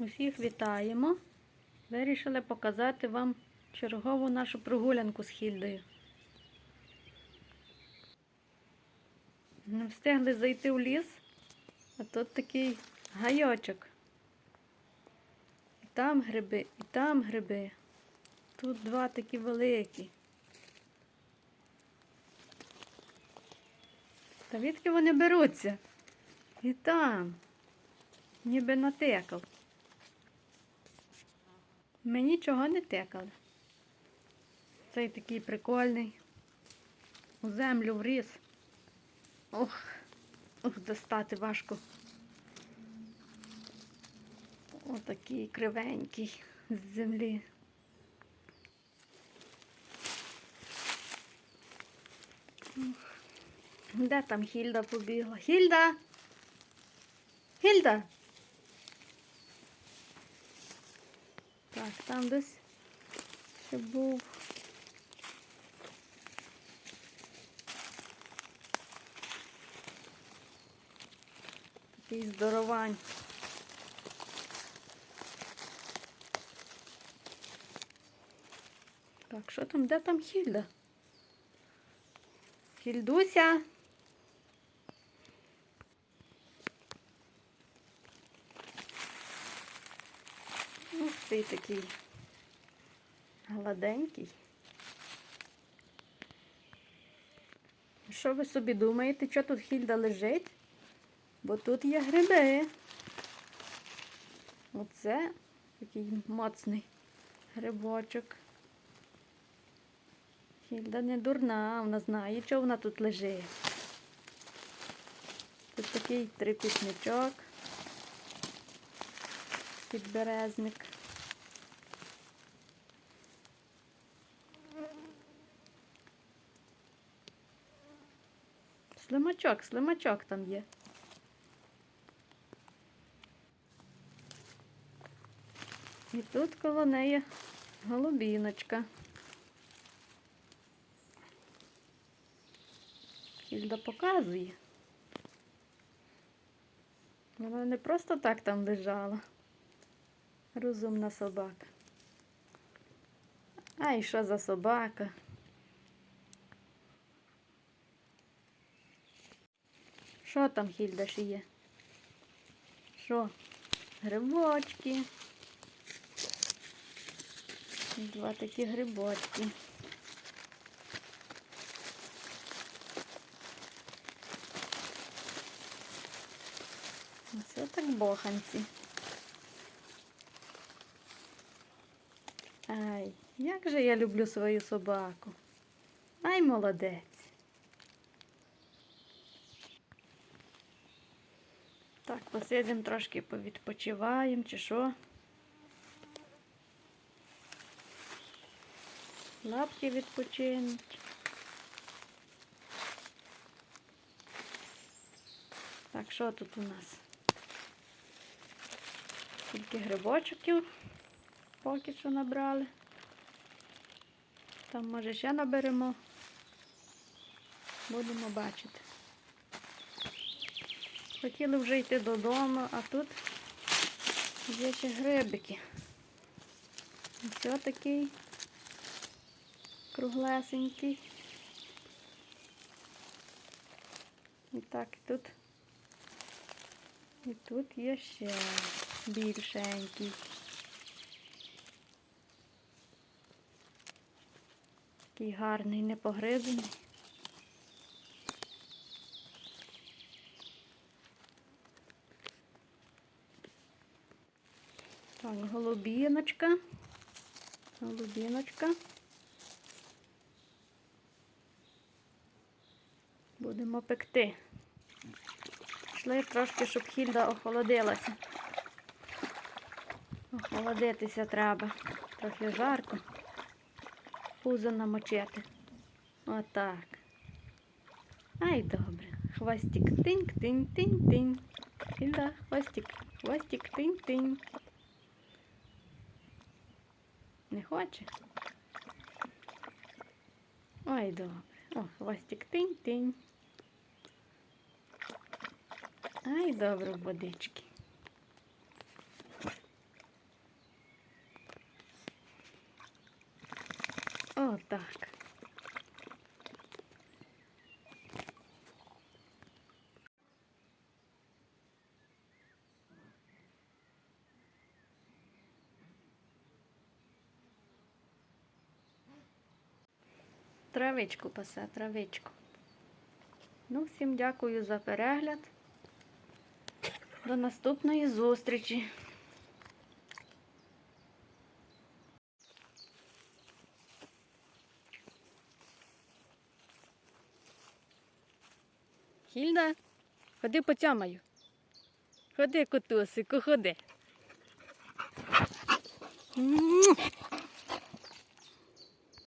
Усіх вітаємо. Вирішили показати вам чергову нашу прогулянку з Хільдою. Не встигли зайти в ліс, а тут такий гайочок. І там гриби, і там гриби. Тут два такі великі. Та відки вони беруться? І там, ніби натикав. Ми нічого не тикали. Цей такий прикольний. У землю вріс. Ох, ох, достати важко. Отакий кривенький з землі. Ох, Де там Хільда побігла? Хільда! Хільда! Так, там десь ще був. Такий здоровань. Так, що там? Де там Хільда? Хільдуся? Ти такий гладенький. Що ви собі думаєте, що тут Хільда лежить? Бо тут є гриби. Оце такий моцний грибочок. Хільда не дурна, вона знає, що вона тут лежить. Тут такий трипісничок. Підберезник. Слимачок, слимачок там є. І тут коло неї голубіночка. Хільда показує. Вона не просто так там лежала. Розумна собака. Ай, що за собака? Що там Хільда ще є? Що? Грибочки. Два такі грибочки. Оце так боханці. Ай, як же я люблю свою собаку. Ай, молодець. Так, посидимо трошки повідпочиваємо, чи що. Лапки відпочинуть. Так, що тут у нас? Тільки грибочків поки що набрали. Там, може, ще наберемо. Будемо бачити. Хотіли вже йти додому, а тут є ще грибики. Ось такий круглесенький. І так, і тут. І тут є ще більшенький. Такий гарний, не Так, голубіночка. Голубіночка. Будемо пекти. Пішли трошки, щоб Хільда охолодилася. Охолодитися треба. Трохи жарко. Пузо намочити. Отак. Ай, добре. Хвостик тинь тинь тинь тинь Хільда, хвостик, хвостик тинь тинь не хоче? Ой, добре. О, хвостик тинь-тинь. Ай, добре, водички. Отак. Травичку пасе, травичку. Ну, всім дякую за перегляд. До наступної зустрічі. Хільда, ходи потямаю. Ходи, котусику, ходи.